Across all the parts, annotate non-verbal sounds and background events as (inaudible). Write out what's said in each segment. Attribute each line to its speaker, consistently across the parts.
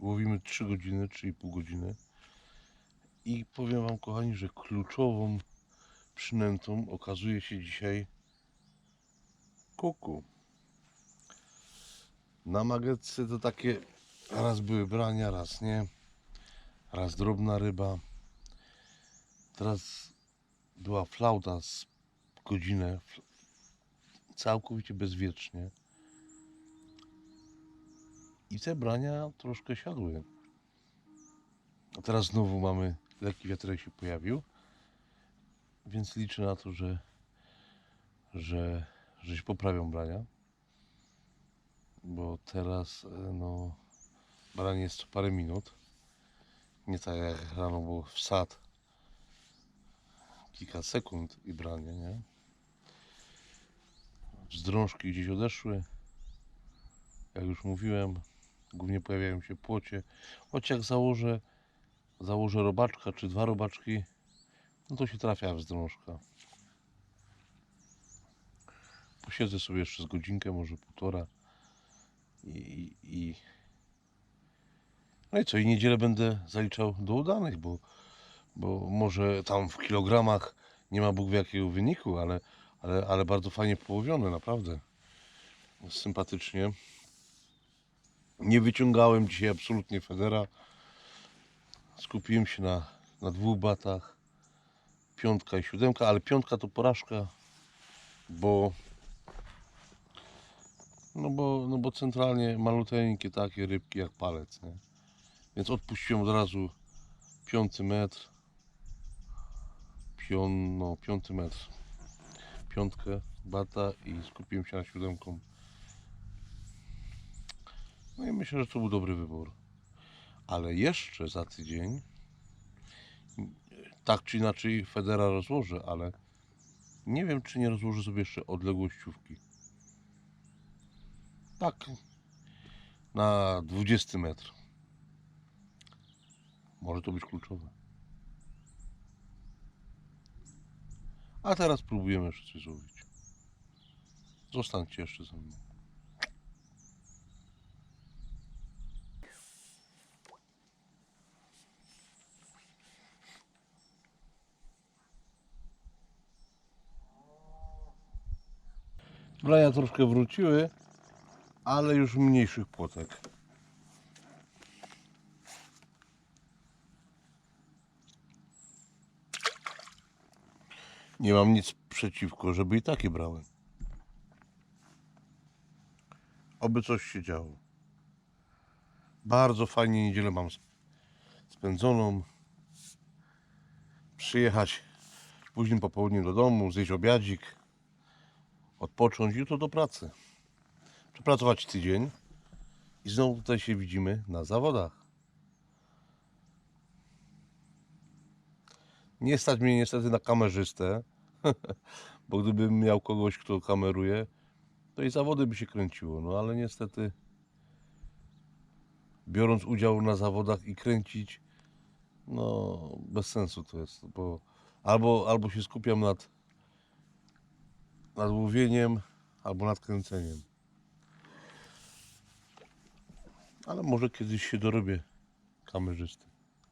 Speaker 1: mamy 3 godziny, 3,5 godziny. I powiem Wam, kochani, że kluczową przynętą okazuje się dzisiaj kuku. Na magetce to takie raz były brania, raz nie. Raz drobna ryba. Teraz była flauta z godzinę. Całkowicie bezwiecznie. I te brania troszkę siadły. A teraz znowu mamy lekki wiaterek się pojawił. Więc liczę na to, że, że, że się poprawią brania. Bo teraz e, no, branie jest co parę minut. Nie tak jak rano było wsad. Kilka sekund i branie, nie? Zdrążki gdzieś odeszły. Jak już mówiłem, głównie pojawiają się płocie. Choć jak założę, założę robaczka czy dwa robaczki, no to się trafia wzdrążka. Posiedzę sobie jeszcze z godzinkę, może półtora. I, i, i... No i co, i niedzielę będę zaliczał do udanych, bo, bo może tam w kilogramach nie ma Bóg wie jakiego wyniku, ale, ale, ale bardzo fajnie połowione, naprawdę. Sympatycznie. Nie wyciągałem dzisiaj absolutnie Federa. Skupiłem się na, na dwóch batach. Piątka i siódemka, ale piątka to porażka, bo no bo, no bo centralnie maluteńkie takie rybki jak palec, nie? Więc odpuściłem od razu piąty metr. Pion, no, piąty metr. Piątkę bata i skupiłem się na siódemką. No i myślę, że to był dobry wybór. Ale jeszcze za tydzień tak czy inaczej Federa rozłożę, ale nie wiem, czy nie rozłożę sobie jeszcze odległościówki. Tak, na 20 metr. Może to być kluczowe. A teraz próbujemy jeszcze coś złowić. Zostańcie jeszcze ze mną. Brania troszkę wróciły, ale już mniejszych płotek. Nie mam nic przeciwko, żeby i takie brały. Oby coś się działo. Bardzo fajnie niedzielę mam sp- spędzoną. Przyjechać późnym popołudniem do domu, zjeść obiadzik, odpocząć, jutro do pracy. Przepracować tydzień i znowu tutaj się widzimy na zawodach. Nie stać mnie niestety na kamerzystę, (laughs) bo gdybym miał kogoś, kto kameruje, to i zawody by się kręciło. No ale niestety, biorąc udział na zawodach i kręcić, no bez sensu to jest, bo albo, albo się skupiam nad, nad łowieniem, albo nad kręceniem. Ale może kiedyś się dorobię kamerzysty.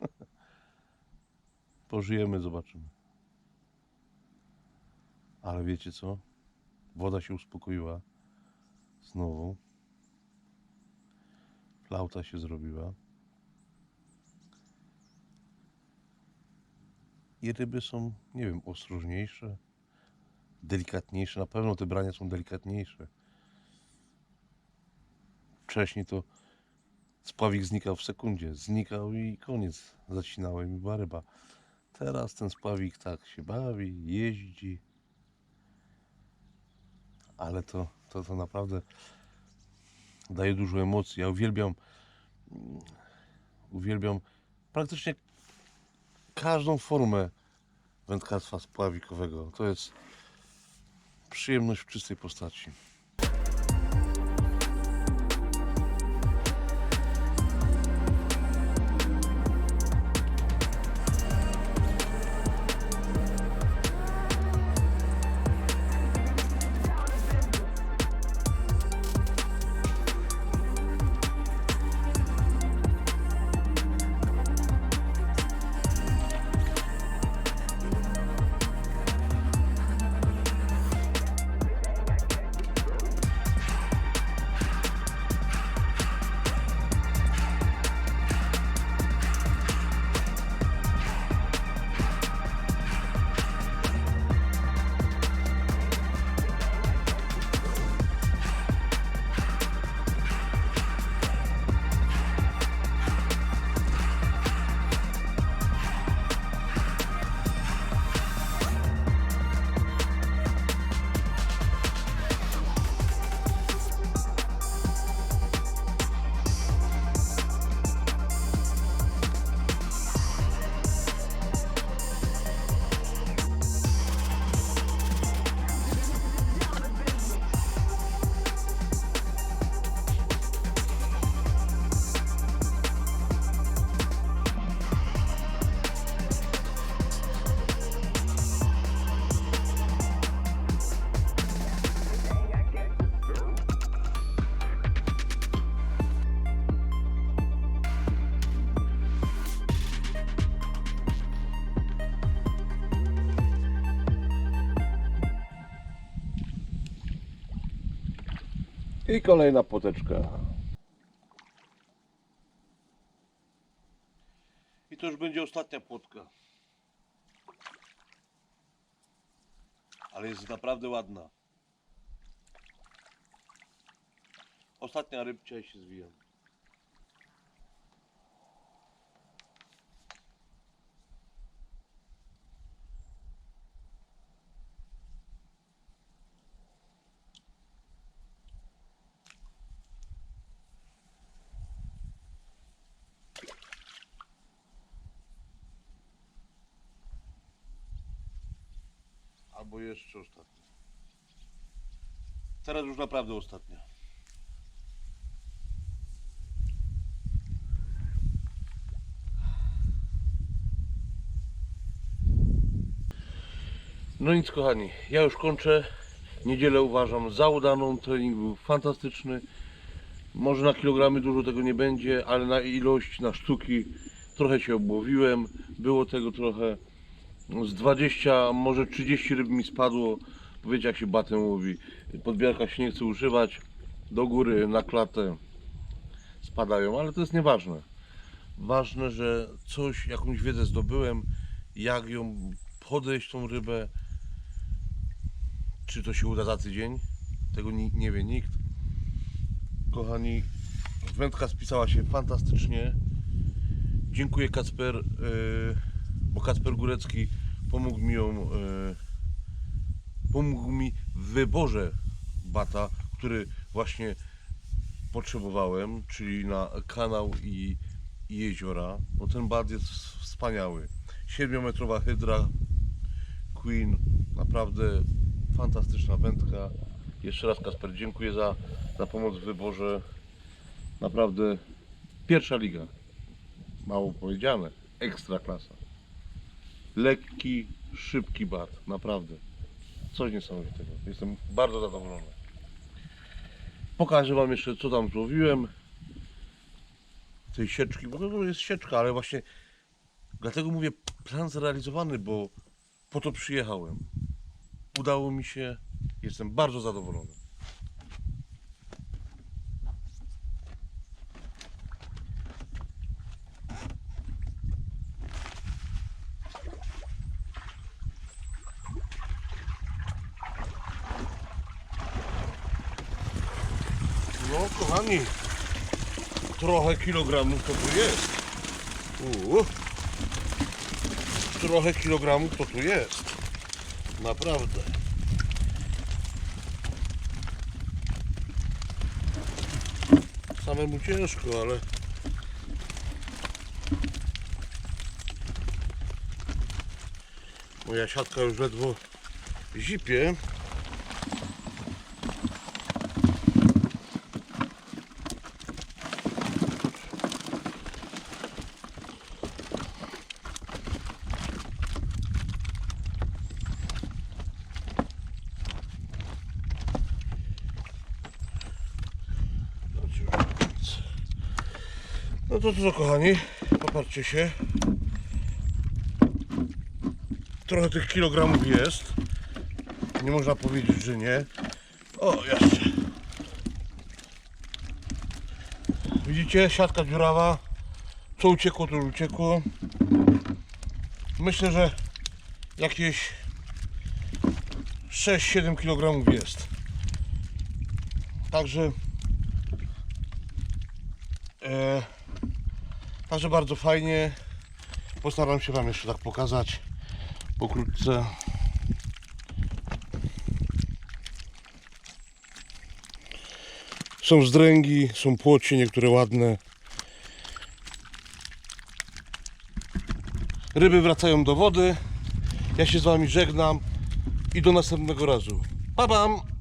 Speaker 1: (laughs) Pożyjemy, zobaczymy. Ale wiecie co? Woda się uspokoiła. Znowu. Flauta się zrobiła. I ryby są, nie wiem, ostrożniejsze, delikatniejsze. Na pewno te brania są delikatniejsze. Wcześniej to spławik znikał w sekundzie. Znikał i koniec. Zacinałem i była ryba. Teraz ten spławik tak się bawi, jeździ. Ale to, to, to naprawdę daje dużo emocji. Ja uwielbiam uwielbiam praktycznie każdą formę wędkarstwa spławikowego. To jest przyjemność w czystej postaci. I kolejna poteczka. I to już będzie ostatnia płotka. Ale jest naprawdę ładna. Ostatnia rybcia i się zwijam. Albo jeszcze ostatnia. Teraz już naprawdę ostatnia. No nic kochani, ja już kończę. Niedzielę uważam za udaną, trening był fantastyczny. Może na kilogramy dużo tego nie będzie, ale na ilość, na sztuki trochę się obłowiłem. Było tego trochę. Z 20, może 30 ryb mi spadło. Wiecie jak się batem łowi. Podbierka się nie chce używać. Do góry, na klatę spadają, ale to jest nieważne. Ważne, że coś, jakąś wiedzę zdobyłem, jak ją podejść tą rybę. Czy to się uda za tydzień? Tego ni- nie wie nikt. Kochani, wędka spisała się fantastycznie. Dziękuję Kacper, yy, Kacper Górecki pomógł mi ją, yy, pomógł mi w wyborze bata, który właśnie potrzebowałem, czyli na kanał i, i jeziora. Bo ten bat jest wspaniały. 7-metrowa hydra Queen, naprawdę fantastyczna wędka. Jeszcze raz Kasper dziękuję za, za pomoc w wyborze. Naprawdę pierwsza liga. Mało powiedziane. Ekstra klasa. Lekki, szybki bat. Naprawdę. Coś niesamowitego. Jestem bardzo zadowolony. Pokażę Wam jeszcze co tam złowiłem. Tej sieczki, bo to jest sieczka, ale właśnie dlatego mówię plan zrealizowany, bo po to przyjechałem. Udało mi się. Jestem bardzo zadowolony. No, kochani, trochę kilogramów to tu jest. Uuu. Trochę kilogramów to tu jest. Naprawdę. Samemu ciężko, ale... Moja siatka już ledwo zipie. No to co kochani, popatrzcie się. Trochę tych kilogramów jest. Nie można powiedzieć, że nie. O, jeszcze. Widzicie, siatka dziurawa. Co uciekło, to uciekło. Myślę, że jakieś 6-7 kg jest. Także e, Także bardzo fajnie. Postaram się Wam jeszcze tak pokazać pokrótce. Są zdręgi, są płocie, niektóre ładne. Ryby wracają do wody. Ja się z Wami żegnam i do następnego razu. Pa, pam!